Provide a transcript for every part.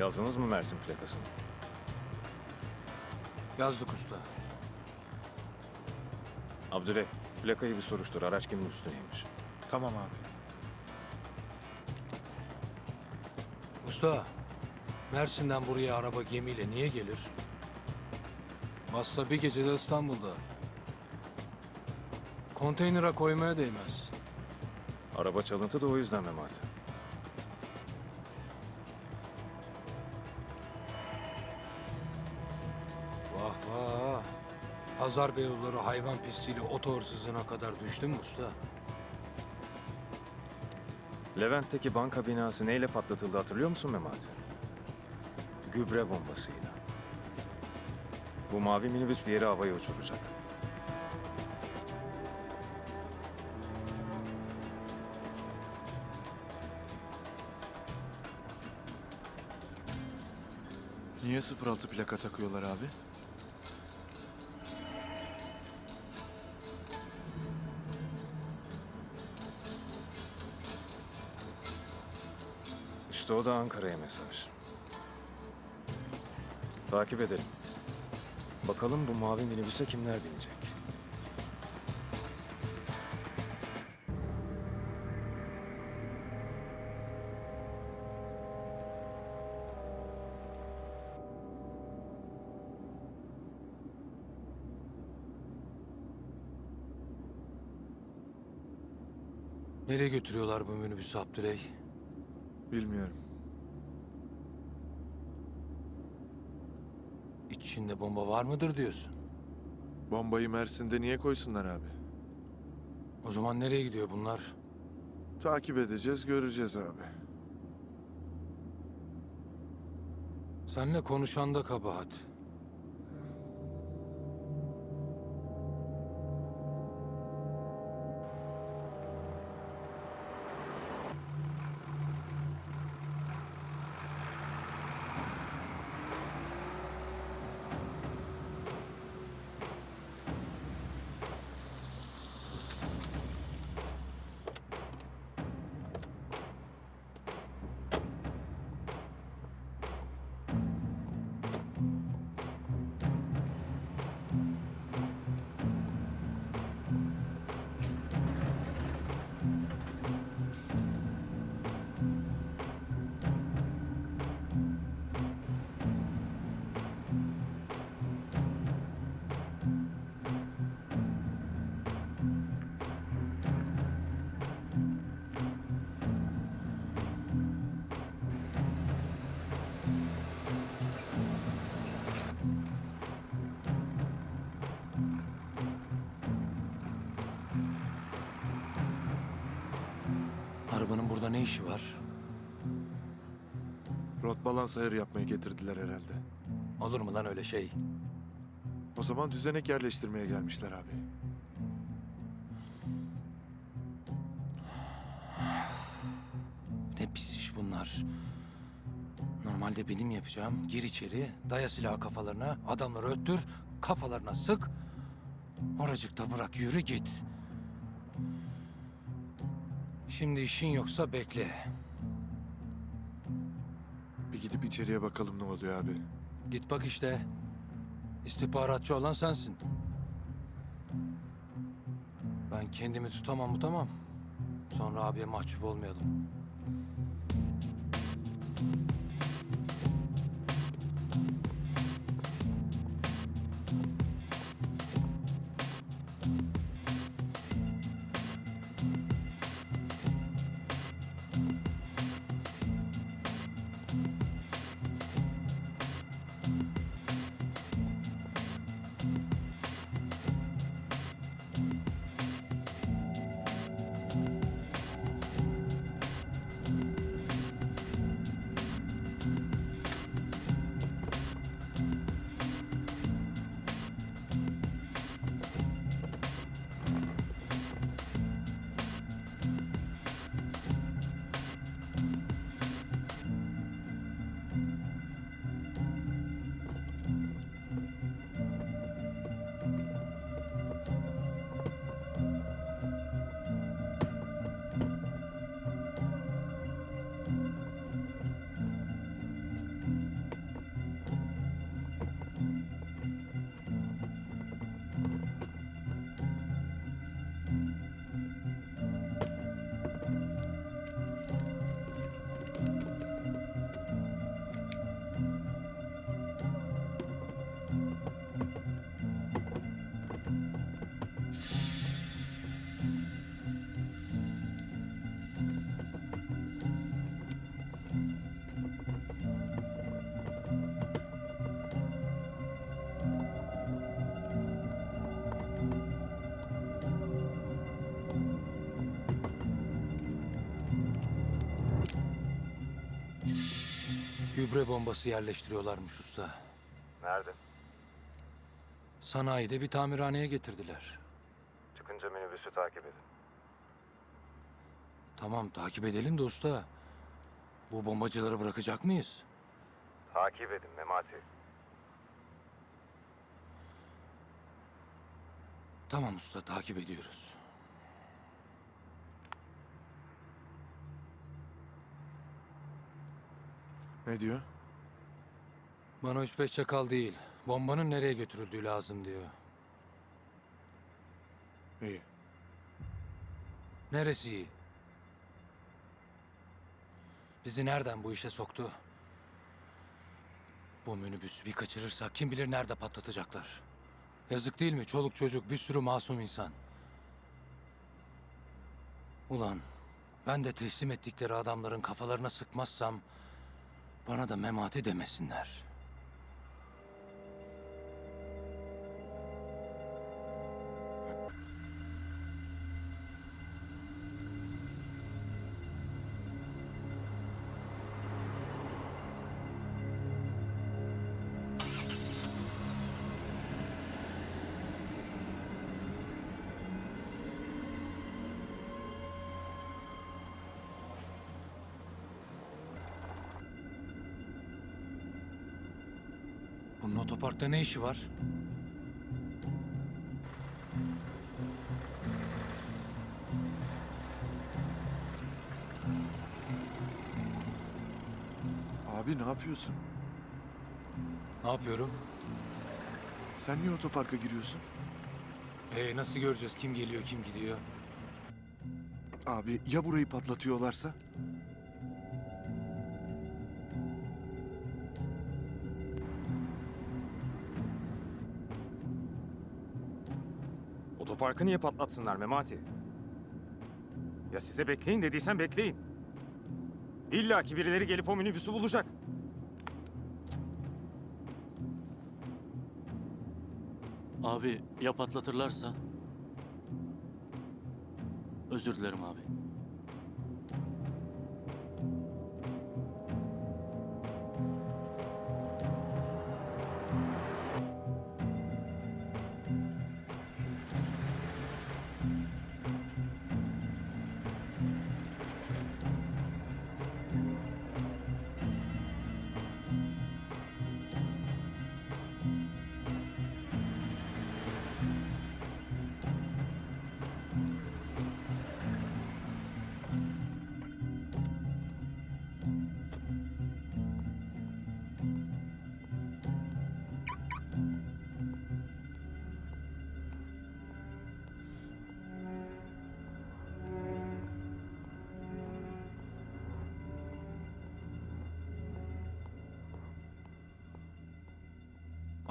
Yazdınız mı Mersin plakasını? Yazdık usta. Abdüley, plakayı bir soruştur. Araç kimin üstüneymiş? Tamam abi. Usta, Mersin'den buraya araba gemiyle niye gelir? Bassa bir gecede İstanbul'da. Konteynere koymaya değmez. Araba çalıntı da o yüzden Memati. Pazar Beyoğulları hayvan pisliğiyle oto hırsızlığına kadar düştü mü usta? Levent'teki banka binası neyle patlatıldı hatırlıyor musun Memati? Gübre bombasıyla. Bu mavi minibüs bir yere havaya uçuracak. Niye 06 plaka takıyorlar abi? İşte o da Ankara'ya mesaj. Takip edelim. Bakalım bu mavi minibüse kimler binecek? Nereye götürüyorlar bu minibüsü Abdüley? Bilmiyorum. İçinde bomba var mıdır diyorsun? Bombayı Mersin'de niye koysunlar abi? O zaman nereye gidiyor bunlar? Takip edeceğiz, göreceğiz abi. Seninle konuşan da kabahat. Burada ne işi var? Rot balans ayarı yapmaya getirdiler herhalde. Olur mu lan öyle şey? O zaman düzenek yerleştirmeye gelmişler abi. Ne pis iş bunlar. Normalde benim yapacağım gir içeri, daya silahı kafalarına, adamları öttür, kafalarına sık. Oracıkta bırak yürü git. Şimdi işin yoksa bekle. Bir gidip içeriye bakalım ne oluyor abi. Git bak işte. İstihbaratçı olan sensin. Ben kendimi tutamam tutamam. Sonra abiye mahcup olmayalım. Gübre bombası yerleştiriyorlarmış usta. Nerede? Sanayide bir tamirhaneye getirdiler. Çıkınca minibüsü takip edin. Tamam takip edelim de usta. Bu bombacıları bırakacak mıyız? Takip edin Memati. Tamam usta takip ediyoruz. Ne diyor? Bana üç beş çakal değil. Bombanın nereye götürüldüğü lazım diyor. İyi. Neresi iyi? Bizi nereden bu işe soktu? Bu minibüsü bir kaçırırsak kim bilir nerede patlatacaklar. Yazık değil mi? Çoluk çocuk bir sürü masum insan. Ulan ben de teslim ettikleri adamların kafalarına sıkmazsam bana da memati demesinler. Bunun otoparkta ne işi var? Abi ne yapıyorsun? Ne yapıyorum? Sen niye otoparka giriyorsun? Ee, nasıl göreceğiz kim geliyor kim gidiyor? Abi ya burayı patlatıyorlarsa? Otoparkı niye patlatsınlar Memati? Ya size bekleyin dediysen bekleyin. İlla ki birileri gelip o minibüsü bulacak. Abi ya patlatırlarsa? Özür dilerim abi.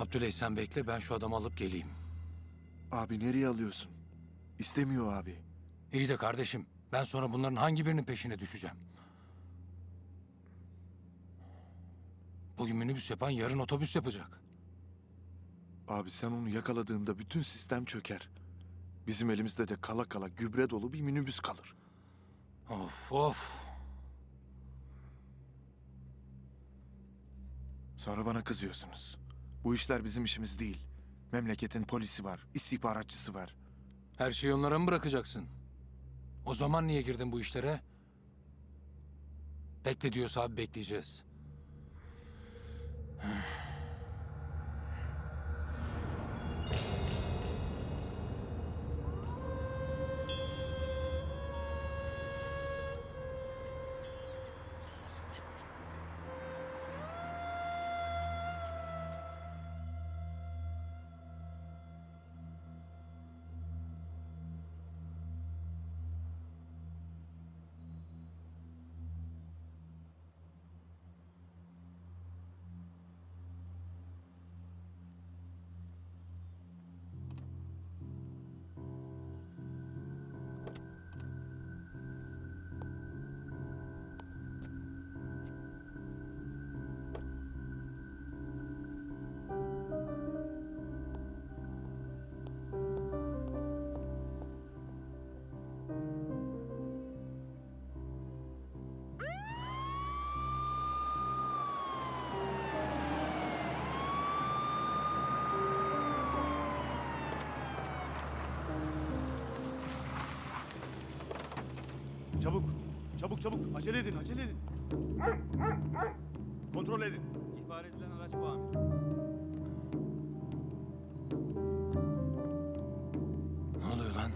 Abdüley sen bekle ben şu adamı alıp geleyim. Abi nereye alıyorsun? İstemiyor abi. İyi de kardeşim ben sonra bunların hangi birinin peşine düşeceğim? Bugün minibüs yapan yarın otobüs yapacak. Abi sen onu yakaladığında bütün sistem çöker. Bizim elimizde de kala kala gübre dolu bir minibüs kalır. Of of. Sonra bana kızıyorsunuz. Bu işler bizim işimiz değil. Memleketin polisi var, istihbaratçısı var. Her şeyi onlara mı bırakacaksın? O zaman niye girdin bu işlere? Bekle diyorsa abi bekleyeceğiz. Çabuk çabuk acele edin acele edin. Kontrol edin. İhbar edilen araç bu amir. Ne oluyor lan?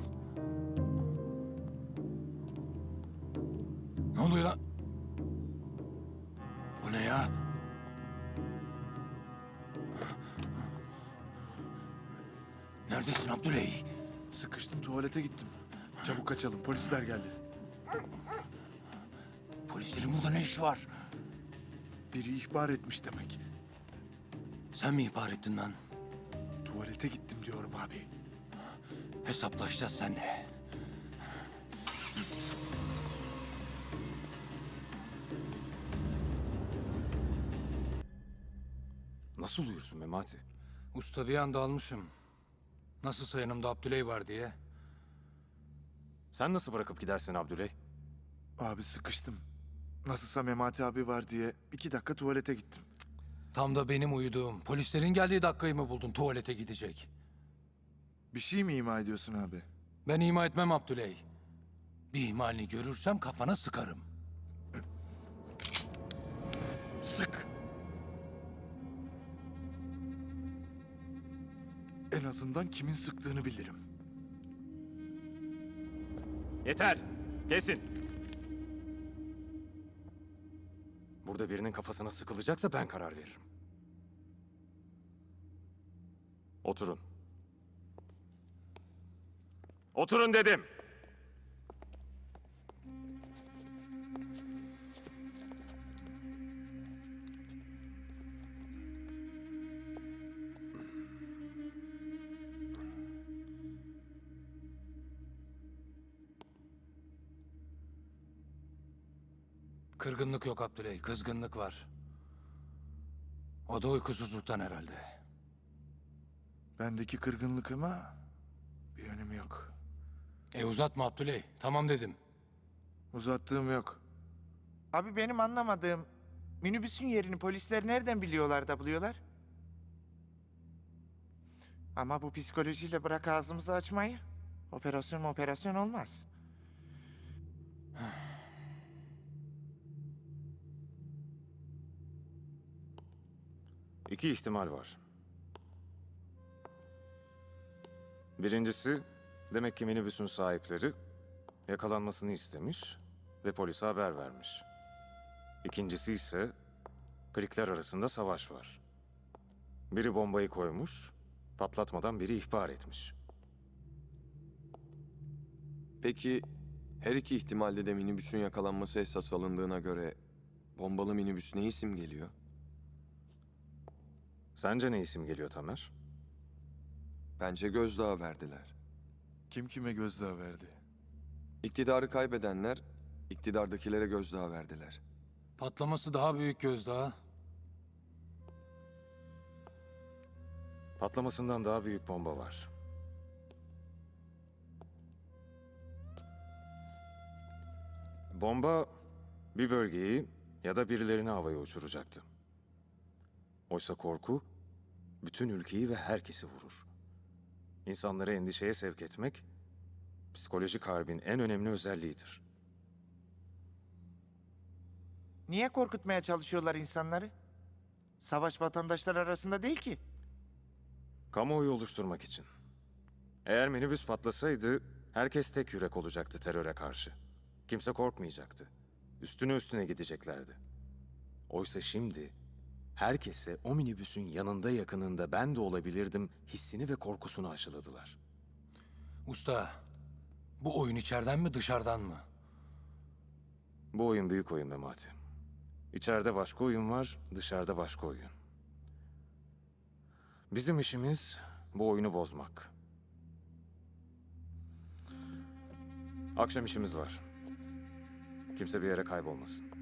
Ne oluyor lan? Bu ne ya? Neredesin Abdüley? Sıkıştım tuvalete gittim. Çabuk kaçalım polisler geldi. Polislerin burada ne işi var? Biri ihbar etmiş demek. Sen mi ihbar ettin lan? Tuvalete gittim diyorum abi. Hesaplaşacağız seninle. Nasıl uyursun Memati? Usta bir anda almışım. Nasılsa yanımda Abdüley var diye. Sen nasıl bırakıp gidersin Abdüley? Abi sıkıştım. Nasılsa Memati abi var diye iki dakika tuvalete gittim. Tam da benim uyuduğum, polislerin geldiği dakikayı mı buldun tuvalete gidecek? Bir şey mi ima ediyorsun abi? Ben ima etmem Abdüley. Bir ihmalini görürsem kafana sıkarım. Sık. En azından kimin sıktığını bilirim. Yeter! Kesin! Burada birinin kafasına sıkılacaksa ben karar veririm. Oturun. Oturun dedim. Kırgınlık yok Abdüley, kızgınlık var. O da uykusuzluktan herhalde. Bendeki kırgınlık ama bir önemi yok. E uzatma Abdüley, tamam dedim. Uzattığım yok. Abi benim anlamadığım minibüsün yerini polisler nereden biliyorlar da buluyorlar? Ama bu psikolojiyle bırak ağzımızı açmayı. Operasyon operasyon olmaz. İki ihtimal var. Birincisi, demek ki minibüsün sahipleri yakalanmasını istemiş ve polise haber vermiş. İkincisi ise klikler arasında savaş var. Biri bombayı koymuş, patlatmadan biri ihbar etmiş. Peki her iki ihtimalde de minibüsün yakalanması esas alındığına göre bombalı minibüs ne isim geliyor? Sence ne isim geliyor Tamer? Bence gözdağı verdiler. Kim kime gözdağı verdi? İktidarı kaybedenler iktidardakilere gözdağı verdiler. Patlaması daha büyük gözdağı. Patlamasından daha büyük bomba var. Bomba bir bölgeyi ya da birilerini havaya uçuracaktı. Oysa korku bütün ülkeyi ve herkesi vurur. İnsanları endişeye sevk etmek psikolojik harbin en önemli özelliğidir. Niye korkutmaya çalışıyorlar insanları? Savaş vatandaşlar arasında değil ki. Kamuoyu oluşturmak için. Eğer minibüs patlasaydı herkes tek yürek olacaktı teröre karşı. Kimse korkmayacaktı. Üstüne üstüne gideceklerdi. Oysa şimdi herkese o minibüsün yanında yakınında ben de olabilirdim hissini ve korkusunu aşıladılar. Usta, bu oyun içeriden mi dışarıdan mı? Bu oyun büyük oyun Memati. İçeride başka oyun var, dışarıda başka oyun. Bizim işimiz bu oyunu bozmak. Akşam işimiz var. Kimse bir yere kaybolmasın.